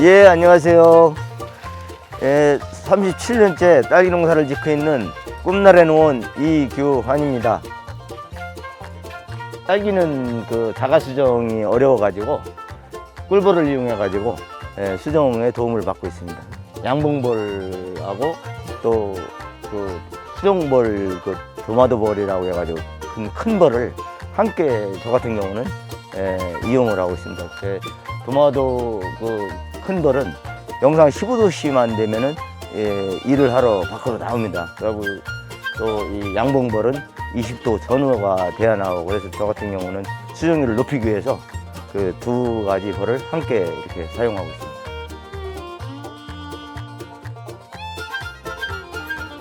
예, 안녕하세요. 예, 37년째 딸기 농사를 짓고 있는 꿈나래 농원 이규환입니다. 딸기는 그 자가 수정이 어려워가지고 꿀벌을 이용해가지고 예, 수정에 도움을 받고 있습니다. 양봉벌하고 또 그 수정벌 그 도마도벌이라고 해가지고 큰, 큰 벌을 함께 저 같은 경우는 예, 이용을 하고 있습니다. 그 도마도 그 큰 벌은 영상 15도씨만 되면은 예, 일을 하러 밖으로 나옵니다. 그리고 또 이 양봉벌은 20도 전후가 돼야 나오고 그래서 저 같은 경우는 수정률을 높이기 위해서 그 두 가지 벌을 함께 이렇게 사용하고 있습니다.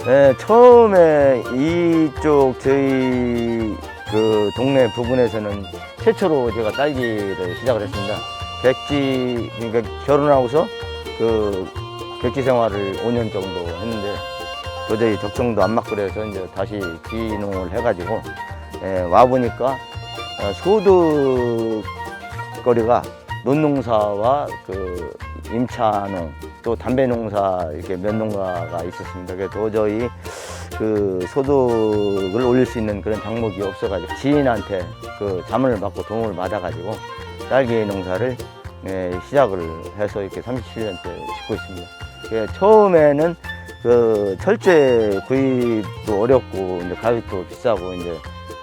네, 처음에 이쪽 저희 그 동네 부근에서는 최초로 제가 딸기를 시작을 했습니다. 객지, 그러니까 결혼하고서 그 객지 생활을 5년 정도 했는데 도저히 적성도 안 맞고 그래서 이제 다시 귀농을 해가지고 예, 와 보니까 어, 소득 거리가 논농사와 그 임차농 또 담배 농사 이렇게 면농가가 있었습니다. 그래서 도저히 그 소득을 올릴 수 있는 그런 장목이 없어가지고 지인한테 그 자문을 받고 도움을 받아가지고 딸기 농사를 예, 시작을 해서 이렇게 37년째 짓고 있습니다. 예, 처음에는 그 철제 구입도 어렵고 이제 가격도 비싸고 이제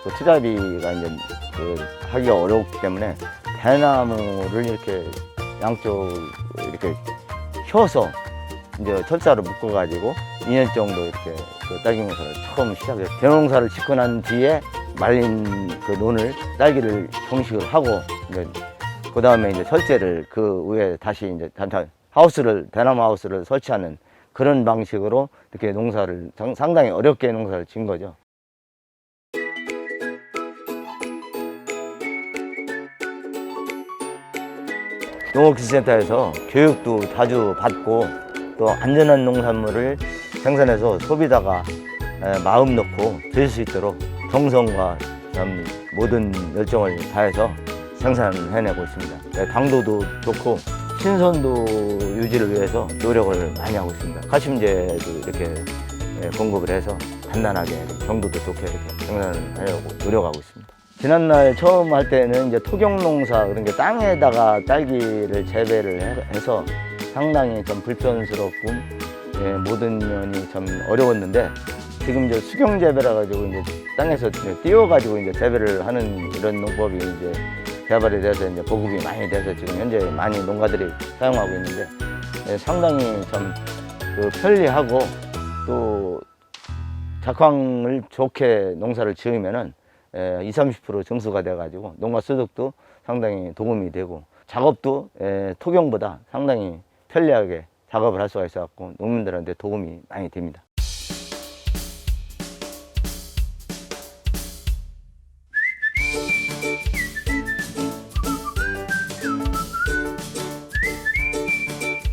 그 투자비가 이제 그 하기가 어렵기 때문에 대나무를 이렇게 양쪽 이렇게 혀서 이제 철사를 묶어가지고 2년 정도 이렇게 그 딸기 농사를 처음 시작해요. 대농사를 짓고 난 뒤에 말린 그 논을 딸기를 정식을 하고 이제 그 다음에 이제 철제를 그 위에 다시 이제 단단 하우스를 대나무 하우스를 설치하는 그런 방식으로 이렇게 농사를 상- 상당히 어렵게 농사를 진 거죠. 농업기술센터에서 교육도 자주 받고 또 안전한 농산물을 생산해서 소비자가 에, 마음 놓고 드실 수 있도록 정성과 참 모든 열정을 다해서 생산해내고 있습니다. 네, 당도도 좋고 신선도 유지를 위해서 노력을 많이 하고 있습니다. 가심제도 이렇게 예, 공급을 해서 간단하게 정도도 좋게 이렇게 생산을 하려고 노력하고 있습니다. 지난날 처음 할 때는 이제 토경농사 그런 게 땅에다가 딸기를 재배를 해- 해서 상당히 좀 불편스럽고 예, 모든 면이 좀 어려웠는데 지금 이제 수경 재배라 가지고 이제 땅에서 이제 띄워 가지고 이제 재배를 하는 이런 농법이 이제 개발이 돼서 이제 보급이 많이 돼서 지금 현재 많이 농가들이 사용하고 있는데 예, 상당히 좀그 편리하고 또 작황을 좋게 농사를 지으면은 예, 20, 30% 증수가 돼가지고 농가 소득도 상당히 도움이 되고 작업도 예, 토경보다 상당히 편리하게 작업을 할 수가 있어갖고 농민들한테 도움이 많이 됩니다.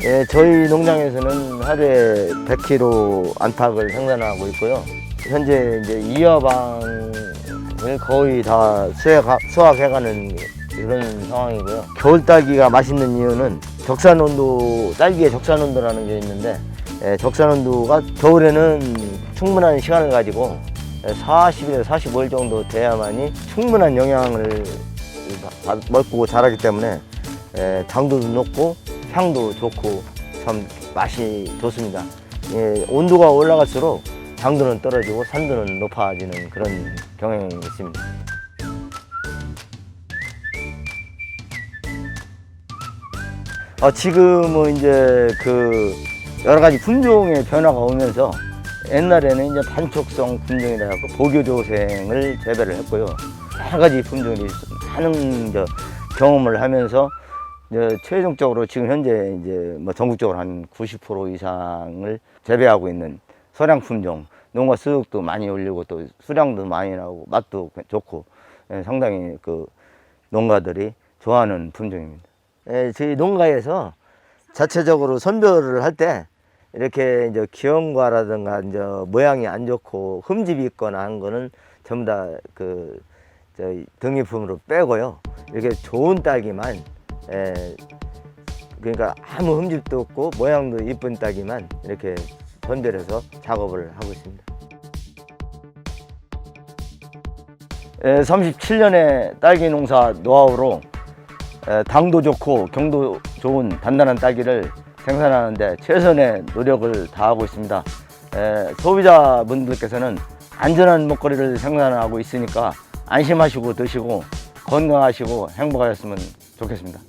예, 저희 농장에서는 하루에 100kg 안팎을 생산하고 있고요. 현재 이제 이화방을 거의 다 수확, 수확해가는 이런 상황이고요. 겨울 딸기가 맛있는 이유는 적산 온도, 딸기의 적산 온도라는 게 있는데, 예, 적산 온도가 겨울에는 충분한 시간을 가지고 40일에서 45일 정도 돼야만이 충분한 영양을 받- 먹고 자라기 때문에 예, 당도도 높고 향도 좋고 참 맛이 좋습니다. 예, 온도가 올라갈수록 당도는 떨어지고 산도는 높아지는 그런 경향이 있습니다. 어, 지금은 이제 그 여러 가지 품종의 변화가 오면서 옛날에는 이제 단촉성 품종이라 해서 보교조생을 재배를 했고요. 여러 가지 품종이 많은 저 경험을 하면서 이제 최종적으로 지금 현재 이제 뭐 전국적으로 한 90% 이상을 재배하고 있는 서량 품종 농가 수익도 많이 올리고 또 수량도 많이 나오고 맛도 좋고 예, 상당히 그 농가들이 좋아하는 품종입니다. 예, 저희 농가에서 자체적으로 선별을 할 때 이렇게 이제 기형과라든가 이제 모양이 안 좋고 흠집이 있거나 한 거는 전부 다그 저희 등유품으로 빼고요. 이렇게 좋은 딸기만 예, 그러니까 아무 흠집도 없고 모양도 이쁜 딸기만 이렇게 선별해서 작업을 하고 있습니다. 37년의 딸기 농사 노하우로 에, 당도 좋고 경도 좋은 단단한 딸기를 생산하는데 최선의 노력을 다하고 있습니다. 에, 소비자분들께서는 안전한 먹거리를 생산하고 있으니까 안심하시고 드시고 건강하시고 행복하셨으면 좋겠습니다.